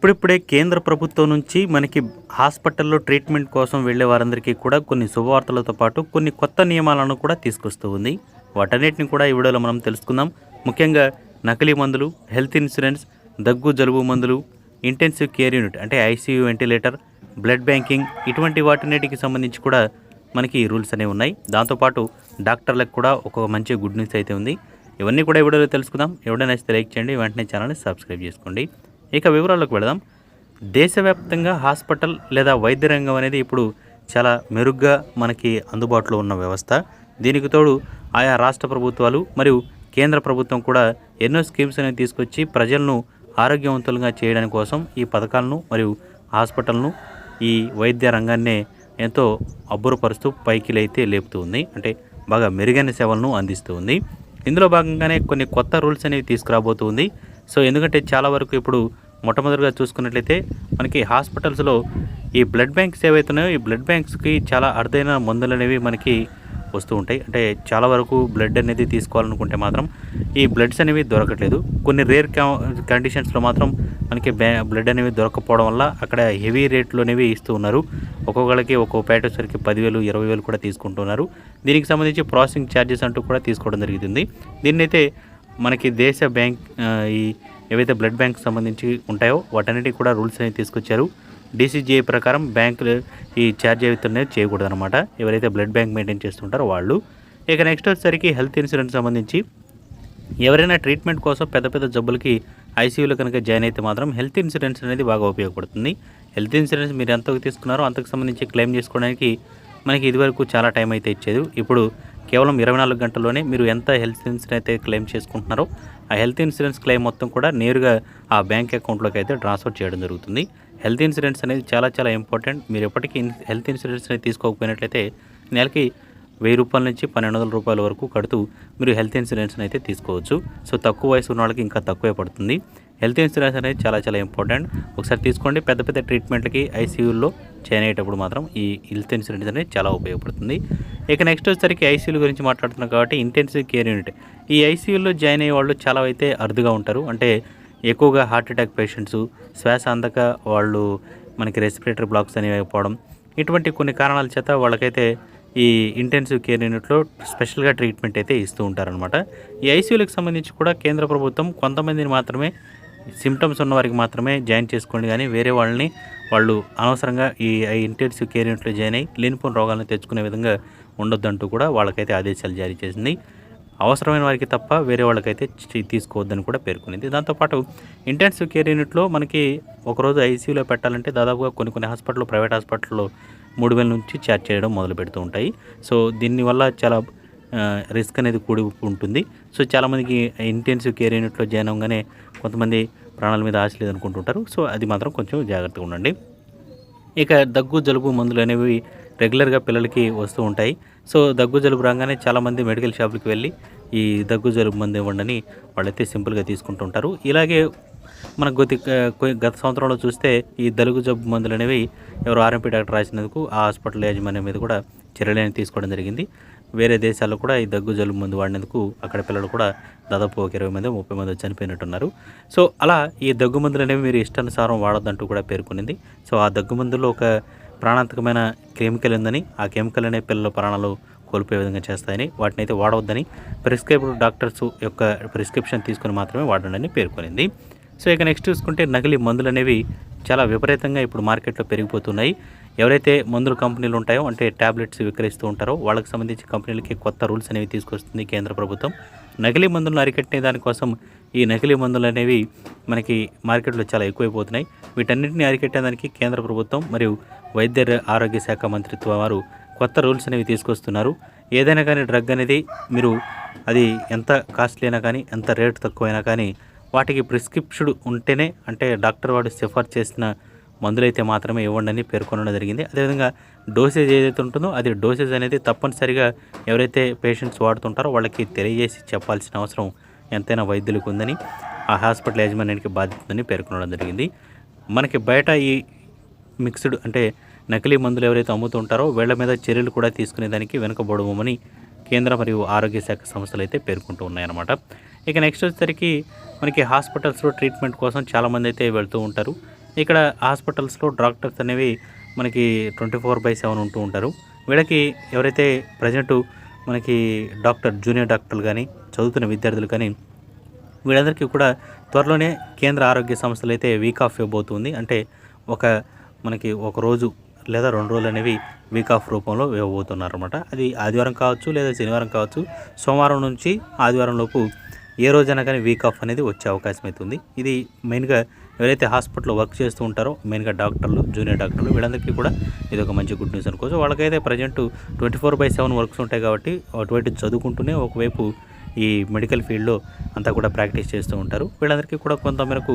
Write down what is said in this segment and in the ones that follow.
ఇప్పుడిప్పుడే కేంద్ర ప్రభుత్వం నుంచి మనకి హాస్పిటల్లో ట్రీట్మెంట్ కోసం వెళ్ళే వారందరికీ కూడా కొన్ని శుభవార్తలతో పాటు కొన్ని కొత్త నియమాలను కూడా తీసుకొస్తూ ఉంది. వాటన్నిటిని కూడా ఈ వీడియోలో మనం తెలుసుకుందాం. ముఖ్యంగా నకిలీ మందులు హెల్త్ ఇన్సూరెన్స్ దగ్గు జలుబు మందులు ఇంటెన్సివ్ కేర్ యూనిట్ అంటే ఐసీయూ వెంటిలేటర్ బ్లడ్ బ్యాంకింగ్ ఇటువంటి వాటిన్నిటికి సంబంధించి కూడా మనకి రూల్స్ అనేవి ఉన్నాయి. దాంతోపాటు డాక్టర్లకు కూడా ఒక మంచి గుడ్ న్యూస్ అయితే ఉంది. ఇవన్నీ కూడా ఈ వీడియోలో తెలుసుకుందాం. ఎవడైనా నచ్చితే లైక్ చేయండి. వెంటనే ఛానల్ని సబ్స్క్రైబ్ చేసుకోండి. ఇక వివరాల్లోకి వెళదాం. దేశవ్యాప్తంగా హాస్పిటల్ లేదా వైద్య రంగం అనేది ఇప్పుడు చాలా మెరుగ్గా మనకి అందుబాటులో ఉన్న వ్యవస్థ. దీనికి తోడు ఆయా రాష్ట్ర ప్రభుత్వాలు మరియు కేంద్ర ప్రభుత్వం కూడా ఎన్నో స్కీమ్స్ అనేవి తీసుకొచ్చి ప్రజలను ఆరోగ్యవంతులుగా చేయడానికి కోసం ఈ పథకాలను మరియు హాస్పిటల్ను ఈ వైద్య రంగాన్నే ఎంతో అబ్బురపరుస్తూ పైకి అయితే లేపుతూ ఉంది. అంటే బాగా మెరుగైన సేవలను అందిస్తూ ఉంది. ఇందులో భాగంగానే కొన్ని కొత్త రూల్స్ అనేవి తీసుకురాబోతుంది సో ఎందుకంటే చాలా వరకు ఇప్పుడు మొట్టమొదటిగా చూసుకున్నట్లయితే మనకి హాస్పిటల్స్లో ఈ బ్లడ్ బ్యాంక్స్ ఏవైతున్నాయో ఈ బ్లడ్ బ్యాంక్స్కి చాలా అరుదైన మందులు అనేవి మనకి వస్తూ ఉంటాయి. అంటే చాలా వరకు బ్లడ్ అనేది తీసుకోవాలనుకుంటే మాత్రం ఈ బ్లడ్స్ అనేవి దొరకట్లేదు. కొన్ని రేర్ కండిషన్స్లో మాత్రం మనకి బ్లడ్ అనేవి దొరకకపోవడం వల్ల అక్కడ హెవీ రేట్లు అనేవి ఇస్తూ ఉన్నారు. ఒక్కొక్కరికి ఒక్కో పేట వచ్చేసరికి పదివేలు ఇరవై వేలు కూడా తీసుకుంటున్నారు. దీనికి సంబంధించి ప్రాసెసింగ్ ఛార్జెస్ అంటూ కూడా తీసుకోవడం జరుగుతుంది దీన్నైతే మనకి దేశ బ్యాంక్ ఈ ఏవైతే బ్లడ్ బ్యాంక్ సంబంధించి ఉంటాయో వాటన్నిటికి కూడా రూల్స్ అనేవి తీసుకొచ్చారు. డీసీజీఐ ప్రకారం బ్యాంకులు ఈ ఛార్జ్ ఏవైతే చేయకూడదు అనమాట ఎవరైతే బ్లడ్ బ్యాంక్ మెయింటైన్ చేస్తుంటారో వాళ్ళు. ఇక నెక్స్ట్ వచ్చేసరికి హెల్త్ ఇన్సూరెన్స్ సంబంధించి ఎవరైనా ట్రీట్మెంట్ కోసం పెద్ద పెద్ద జబ్బులకి ఐసీయూలో కనుక జాయిన్ అయితే మాత్రం హెల్త్ ఇన్సూరెన్స్ అనేది బాగా ఉపయోగపడుతుంది. హెల్త్ ఇన్సూరెన్స్ మీరు ఎంతకు తీసుకున్నారో అంతకు సంబంధించి క్లెయిమ్ చేసుకోవడానికి మనకి ఇదివరకు చాలా టైం అయితే ఇచ్చేది. ఇప్పుడు కేవలం ఇరవై నాలుగు గంటల్లోనే మీరు ఎంత హెల్త్ ఇన్సూరెన్స్ అయితే క్లెయిమ్ చేసుకుంటున్నారో ఆ హెల్త్ ఇన్సూరెన్స్ క్లెయిమ్ మొత్తం కూడా నేరుగా ఆ బ్యాంక్ అకౌంట్లోకి అయితే ట్రాన్స్ఫర్ చేయడం జరుగుతుంది. హెల్త్ ఇన్సూరెన్స్ అనేది చాలా చాలా ఇంపార్టెంట్. మీరు ఎప్పటికీ హెల్త్ ఇన్సూరెన్స్ అనేది తీసుకోకపోయినట్లయితే నెలకి వెయ్యి రూపాయల నుంచి పన్నెండు వందల రూపాయల వరకు కడుతూ మీరు హెల్త్ ఇన్సూరెన్స్ అయితే తీసుకోవచ్చు. సో తక్కువ వయసు ఉన్న వాళ్ళకి ఇంకా తక్కువే పడుతుంది. హెల్త్ ఇన్సూరెన్స్ అనేది చాలా చాలా ఇంపార్టెంట్. ఒకసారి తీసుకోండి. పెద్ద పెద్ద ట్రీట్మెంట్లకి ఐసీయూల్లో జాయిన్ అయ్యేటప్పుడు మాత్రం ఈ హెల్త్ ఇన్సూరెన్స్ అనేది చాలా ఉపయోగపడుతుంది. ఇక నెక్స్ట్ వచ్చేసరికి ఐసీయూల గురించి మాట్లాడుతున్నాం కాబట్టి ఇంటెన్సివ్ కేర్ యూనిట్. ఈ ఐసీయూలో జాయిన్ అయ్యే వాళ్ళు చాలా అయితే అరుదుగా ఉంటారు. అంటే ఎక్కువగా హార్ట్ అటాక్ పేషెంట్స్ శ్వాస అందక వాళ్ళు మనకి రెస్పిరేటరీ బ్లాక్స్ అనేవి అయిపోవడం ఇటువంటి కొన్ని కారణాల చేత వాళ్ళకైతే ఈ ఇంటెన్సివ్ కేర్ యూనిట్లో స్పెషల్గా ట్రీట్మెంట్ అయితే ఇస్తూ ఉంటారనమాట ఈ ఐసీయూలకు సంబంధించి కూడా కేంద్ర ప్రభుత్వం కొంతమందిని మాత్రమే సిమ్టమ్స్ ఉన్న వారికి మాత్రమే జాయిన్ చేసుకోండి కానీ వేరే వాళ్ళని వాళ్ళు అనవసరంగా ఈ ఇంటెన్సివ్ కేర్ యూనిట్లో జాయిన్ అయ్యి లేనిపోయిన రోగాలను తెచ్చుకునే విధంగా ఉండొద్దంటూ కూడా వాళ్ళకైతే ఆదేశాలు జారీ చేసింది. అవసరమైన వారికి తప్ప వేరే వాళ్ళకైతే తీసుకోవద్దని కూడా పేర్కొనింది. దాంతోపాటు ఇంటెన్సివ్ కేర్ యూనిట్లో మనకి ఒకరోజు ఐసీయూలో పెట్టాలంటే దాదాపుగా కొన్ని కొన్ని హాస్పిటల్ ప్రైవేట్ హాస్పిటల్లో మూడు వేల నుంచి ఛార్జ్ చేయడం మొదలు పెడుతూ ఉంటాయి. సో దీనివల్ల చాలా రిస్క్ అనేది కూడి ఉంటుంది. సో చాలామందికి ఇంటెన్సివ్ కేర్ యూనిట్లో జాయిన్ అవ్వగానే కొంతమంది ప్రాణాల మీద ఆశ లేదనుకుంటుంటారు. సో అది మాత్రం కొంచెం జాగ్రత్తగా ఉండండి. ఇక దగ్గు జలుబు మందులు అనేవి రెగ్యులర్గా పిల్లలకి వస్తూ ఉంటాయి. సో దగ్గు జలుబు రాగానే చాలామంది మెడికల్ షాపులకు వెళ్ళి ఈ దగ్గు జలుబు మందు ఇవ్వండి వాళ్ళైతే సింపుల్గా తీసుకుంటూ ఉంటారు ఇలాగే మన గతి గత సంవత్సరంలో చూస్తే ఈ దలుగు జబ్బు మందులు అనేవి ఎవరు ఆర్ఎంపీ డాక్టర్ రాసినందుకు ఆ హాస్పిటల్ యాజమాన్యం మీద కూడా చర్యలు తీసుకోవడం జరిగింది. వేరే దేశాల్లో కూడా ఈ దగ్గు జలుబు మందు వాడినందుకు అక్కడ పిల్లలు కూడా దాదాపు ఒక ఇరవై మంది ముప్పై మంది చనిపోయినట్టున్నారు. సో అలా ఈ దగ్గు మందులు అనేవి మీరు ఇష్టానుసారం వాడొద్దంటూ కూడా పేర్కొనింది. సో ఆ దగ్గు మందుల్లో ఒక ప్రాణాంతకమైన కెమికల్ ఉందని ఆ కెమికల్ అనే పిల్లల ప్రాణాలు కోల్పోయే విధంగా చేస్తాయని వాటిని అయితే వాడవద్దని ప్రిస్క్రైబ్డ్ డాక్టర్స్ యొక్క ప్రిస్క్రిప్షన్ తీసుకుని మాత్రమే వాడండి పేర్కొనింది. సో ఇక నెక్స్ట్ చూసుకుంటే నకిలీ మందులు అనేవి చాలా విపరీతంగా ఇప్పుడు మార్కెట్లో పెరిగిపోతున్నాయి. ఎవరైతే మందుల కంపెనీలు ఉంటాయో అంటే ట్యాబ్లెట్స్ విక్రయిస్తూ ఉంటారో వాళ్ళకి సంబంధించి కంపెనీలకి కొత్త రూల్స్ అనేవి తీసుకొస్తుంది కేంద్ర ప్రభుత్వం. నకిలీ మందులను అరికట్టే దానికోసం ఈ నకిలీ మందులు అనేవి మనకి మార్కెట్లో చాలా ఎక్కువైపోతున్నాయి. వీటన్నింటిని అరికట్టేదానికి కేంద్ర ప్రభుత్వం మరియు వైద్య ఆరోగ్య శాఖ మంత్రిత్వ వారు కొత్త రూల్స్ అనేవి తీసుకొస్తున్నారు. ఏదైనా కానీ డ్రగ్ అనేది మీరు అది ఎంత కాస్ట్లీ అయినా కానీ ఎంత రేటు తక్కువైనా కానీ వాటికి ప్రిస్క్రిప్షన్ ఉంటేనే అంటే డాక్టర్ వాడు సిఫార్ చేసిన మందులైతే మాత్రమే ఇవ్వండి అని పేర్కొనడం జరిగింది. అదేవిధంగా డోసేజ్ ఏదైతే ఉంటుందో అది డోసేజ్ అనేది తప్పనిసరిగా ఎవరైతే పేషెంట్స్ వాడుతుంటారో వాళ్ళకి తెలియజేసి చెప్పాల్సిన అవసరం ఎంతైనా వైద్యులకు ఉందని ఆ హాస్పిటల్ యాజమాన్యానికి బాధ్యత ఉందని పేర్కొనడం జరిగింది. మనకి బయట ఈ మిక్స్డ్ అంటే నకిలీ మందులు ఎవరైతే అమ్ముతుంటారో వీళ్ళ మీద చర్యలు కూడా తీసుకునేదానికి వెనుకబడమని కేంద్ర మరియు ఆరోగ్య శాఖ సంస్థలు అయితే పేర్కొంటూ ఉన్నాయన్నమాట. ఇక నెక్స్ట్ వచ్చేసరికి మనకి హాస్పిటల్స్లో ట్రీట్మెంట్ కోసం చాలామంది అయితే వెళ్తూ ఉంటారు. ఇక్కడ హాస్పిటల్స్లో డాక్టర్స్ అనేవి మనకి ట్వంటీ ఫోర్ బై సెవెన్ ఉంటూ ఉంటారు. వీళ్ళకి ఎవరైతే ప్రజెంట్ మనకి డాక్టర్ జూనియర్ డాక్టర్లు కానీ చదువుతున్న విద్యార్థులు కానీ వీళ్ళందరికీ కూడా త్వరలోనే కేంద్ర ఆరోగ్య సంస్థలు అయితే వీక్ ఆఫ్ ఇవ్వబోతుంది. అంటే ఒక మనకి ఒక రోజు లేదా రెండు రోజులు అనేవి వీక్ ఆఫ్ రూపంలో ఇవ్వబోతున్నారు అనమాట అది ఆదివారం కావచ్చు లేదా శనివారం కావచ్చు. సోమవారం నుంచి ఆదివారం లోపు ఏ రోజైనా కానీ వీక్ ఆఫ్ అనేది వచ్చే అవకాశం అయితే ఉంది. ఇది మెయిన్గా ఎవరైతే హాస్పిటల్లో వర్క్ చేస్తూ ఉంటారో మెయిన్గా డాక్టర్లు జూనియర్ డాక్టర్లు వీళ్ళందరికీ కూడా ఇది ఒక మంచి గుడ్ న్యూస్ అనుకోవచ్చు. వాళ్ళకైతే present twenty four by seven works ఉంటాయి కాబట్టి అటువంటి చదువుకుంటూనే ఒకవైపు ఈ మెడికల్ ఫీల్డ్లో అంతా కూడా ప్రాక్టీస్ చేస్తూ ఉంటారు. వీళ్ళందరికీ కూడా కొంత మేరకు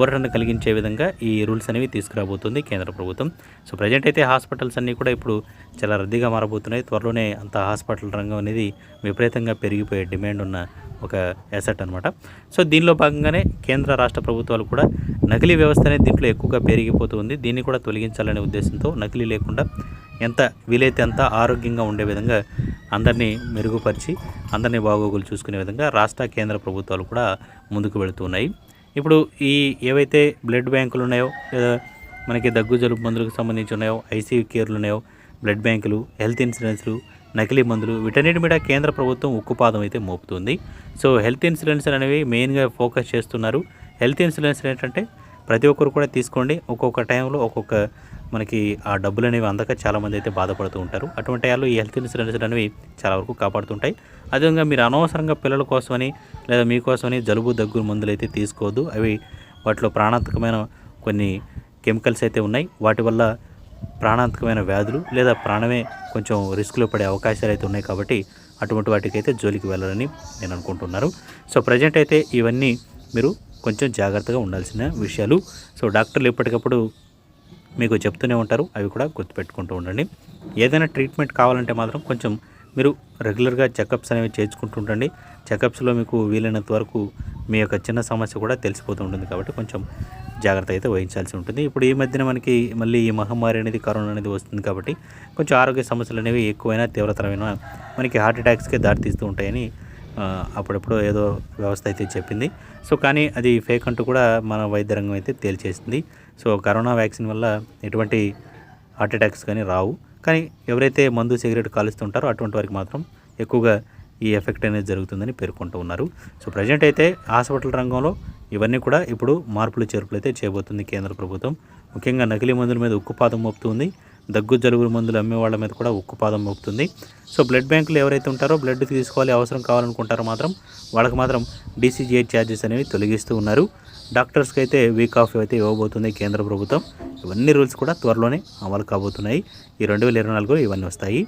ఊరటను కలిగించే విధంగా ఈ రూల్స్ అనేవి తీసుకురాబోతుంది కేంద్ర ప్రభుత్వం. సో ప్రజెంట్ అయితే హాస్పిటల్స్ అన్నీ కూడా ఇప్పుడు చాలా రద్దీగా మారబోతున్నాయి. త్వరలోనే అంత హాస్పిటల్ రంగం అనేది విపరీతంగా పెరిగిపోయే డిమాండ్ ఉన్న ఒక అసెట్ అనమాట సో దీనిలో భాగంగానే కేంద్ర రాష్ట్ర ప్రభుత్వాలు కూడా నకిలీ వ్యవస్థ అనేది దీంట్లో ఎక్కువగా పెరిగిపోతుంది. దీన్ని కూడా తొలగించాలనే ఉద్దేశంతో నకిలీ లేకుండా ఎంత వీలైతే అంత ఆరోగ్యంగా ఉండే విధంగా అందరినీ మెరుగుపరిచి అందరినీ బాగోగులు చూసుకునే విధంగా రాష్ట్ర కేంద్ర ప్రభుత్వాలు కూడా ముందుకు వెళుతున్నాయి. ఇప్పుడు ఈ ఏవైతే బ్లడ్ బ్యాంకులు ఉన్నాయో లేదా మనకి దగ్గు జలుబు మందులకు సంబంధించి ఉన్నాయో ఐసీయూ కేర్లు ఉన్నాయో బ్లడ్ బ్యాంకులు హెల్త్ ఇన్సూరెన్స్లు నకిలీ మందులు వీటన్నిటి మీద కేంద్ర ప్రభుత్వం ఉక్కుపాదం అయితే మోపుతుంది. సో హెల్త్ ఇన్సూరెన్స్ అనేవి మెయిన్గా ఫోకస్ చేస్తున్నారు. హెల్త్ ఇన్సూరెన్స్ ఏంటంటే ప్రతి ఒక్కరు కూడా తీసుకోండి. ఒక్కొక్క టైంలో ఒక్కొక్క మనకి ఆ డబ్బులు అనేవి అందక చాలామంది అయితే బాధపడుతూ ఉంటారు. అటువంటి వాళ్ళు ఈ హెల్త్ ఇన్సూరెన్స్ అనేవి చాలా వరకు కాపాడుతుంటాయి. అదేవిధంగా మీరు అనవసరంగా పిల్లల కోసమని లేదా మీకోసమని జలుబు దగ్గు మందులు అయితే తీసుకోవద్దు. అవి వాటిలో ప్రాణాంతకమైన కొన్ని కెమికల్స్ అయితే ఉన్నాయి. వాటి వల్ల ప్రాణాంతకమైన వ్యాధులు లేదా ప్రాణమే కొంచెం రిస్క్లో పడే అవకాశాలు అయితే ఉన్నాయి కాబట్టి అటువంటి వాటికైతే జోలికి వెళ్ళాలని నేను అనుకుంటున్నారు సో ప్రజెంట్ అయితే ఇవన్నీ మీరు కొంచెం జాగ్రత్తగా ఉండాల్సిన విషయాలు. సో డాక్టర్లు ఎప్పటికప్పుడు మీకు చెప్తూనే ఉంటారు. అవి కూడా గుర్తుపెట్టుకుంటూ ఉండండి. ఏదైనా ట్రీట్మెంట్ కావాలంటే మాత్రం కొంచెం మీరు రెగ్యులర్గా చెకప్స్ అనేవి చేర్చుకుంటూ ఉండండి. చెకప్స్లో మీకు వీలైనంత వరకు మీ యొక్క చిన్న సమస్య కూడా తెలిసిపోతూ ఉంటుంది కాబట్టి కొంచెం జాగ్రత్త అయితే వహించాల్సి ఉంటుంది. ఇప్పుడు ఈ మధ్యన మనకి మళ్ళీ ఈ మహమ్మారి అనేది కరోనా అనేది వస్తుంది కాబట్టి కొంచెం ఆరోగ్య సమస్యలు అనేవి ఎక్కువైనా తీవ్రతరమైన మనకి హార్ట్ అటాక్స్కే దారితీస్తూ ఉంటాయని అప్పుడప్పుడు ఏదో వ్యవస్థ అయితే చెప్పింది. సో కానీ అది ఫేక్ అంటూ కూడా మన వైద్య రంగం అయితే తేల్చేసింది. సో కరోనా వ్యాక్సిన్ వల్ల ఎటువంటి హార్ట్ అటాక్స్ కానీ రావు. కానీ ఎవరైతే మందు సిగరెట్ కాలుస్తుంటారో అటువంటి వారికి మాత్రం ఎక్కువగా ఈ ఎఫెక్ట్ అనేది జరుగుతుందని పేర్కొంటూ ఉన్నారు. సో ప్రజెంట్ అయితే హాస్పిటల్ రంగంలో ఇవన్నీ కూడా ఇప్పుడు మార్పులు చేర్పులు అయితే చేయబోతుంది కేంద్ర ప్రభుత్వం. ముఖ్యంగా నకిలీ మందుల మీద ఉక్కుపాదం మోపుతుంది దగ్గు జలుబు మందులు అమ్మే వాళ్ళ మీద కూడా ఉక్కుపాదం మోపుతుంది. సో బ్లడ్ బ్యాంకులు ఎవరైతే ఉంటారో బ్లడ్ తీసుకోవాలి అవసరం కావాలనుకుంటారో మాత్రం వాళ్ళకి మాత్రం డీసీజీఐ ఛార్జెస్ అనేవి తొలగిస్తూ ఉన్నారు. డాక్టర్స్కి అయితే వీక్ ఆఫ్ అయితే ఇవ్వబోతుంది కేంద్ర ప్రభుత్వం. ఇవన్నీ రూల్స్ కూడా త్వరలోనే అమలు కాబోతున్నాయి. ఈ రెండు వేల ఇరవై నాలుగులో ఇవన్నీ వస్తాయి.